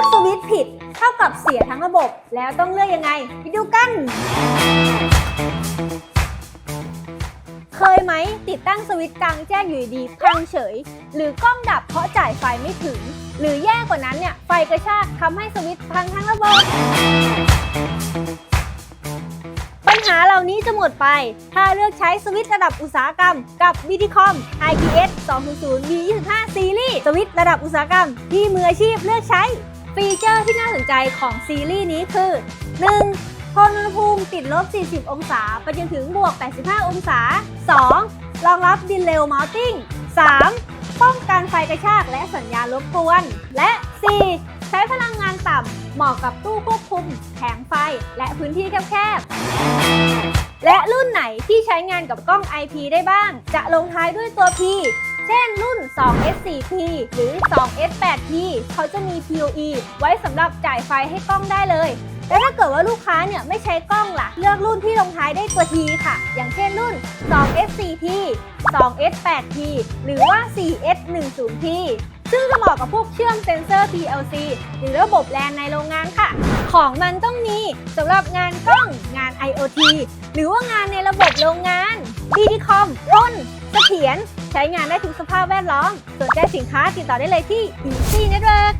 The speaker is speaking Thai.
อกสวิตช์ผิดเท่ากับเสียทั้งระบบ แล้วต้องเลือกยังไง ไปดูกัน เคยไหมติดตั้งสวิตช์กลางแจ้งอยู่ดีพังเฉย หรือกล้องดับเพราะจ่ายไฟไม่ถึง หรือแย่กว่านั้นเนี่ย ไฟกระชากทำให้สวิตช์พังทั้งระบบ ปัญหาเหล่านี้จะหมดไป ถ้าเลือกใช้สวิตช์ระดับอุตสาหกรรม กับ BTCOM IPS 200 V25 ซีรีส์สวิตช์ระดับอุตสาหกรรมที่มืออาชีพเลือกใช้ ฟีเจอร์ที่น่าสนใจของซีรีส์นี้คือ 1. ทนอุณหภูมิติดลบ 40 องศา ไปจนถึงบวก 85 องศา 2. รองรับดินเ e ลมา u ติ้ง 3. ป้องกันไฟกระชากและสัญญาณรบกวน และ 4. ใช้พลังงานต่ำ เหมาะกับตู้ควบคุม แผงไฟ และพื้นที่แคบๆ และรุ่นไหนที่ใช้งานกับกล้อง IP ได้บ้าง จะลงท้ายด้วยตัว P เช่นรุ่น 2S4P หรือ 2S8P เขาจะมี PoE ไว้สำหรับจ่ายไฟให้กล้องได้เลยแล้วถ้าเกิดว่าลูกค้าเนี่ยไม่ใช้กล้องล่ะ เลือกรุ่นที่ลงท้ายได้ตัว T ค่ะ อย่างเช่นรุ่น 2S4P 2S8P หรือว่า 4S10P ซึ่งจะเหมาะกับพวกเชื่อมเซ็นเซอร์ PLC หรือระบบแลนในโรงงานค่ะ ของมันต้องมีสำหรับงานกล้อง งาน IoT หรือว่างานในระบบโรงงาน BDCOM ทน เสถียรใช้งานได้ทุกสภาพแวดล้อม สนใจสินค้าติดต่อได้เลยที่ Easy Network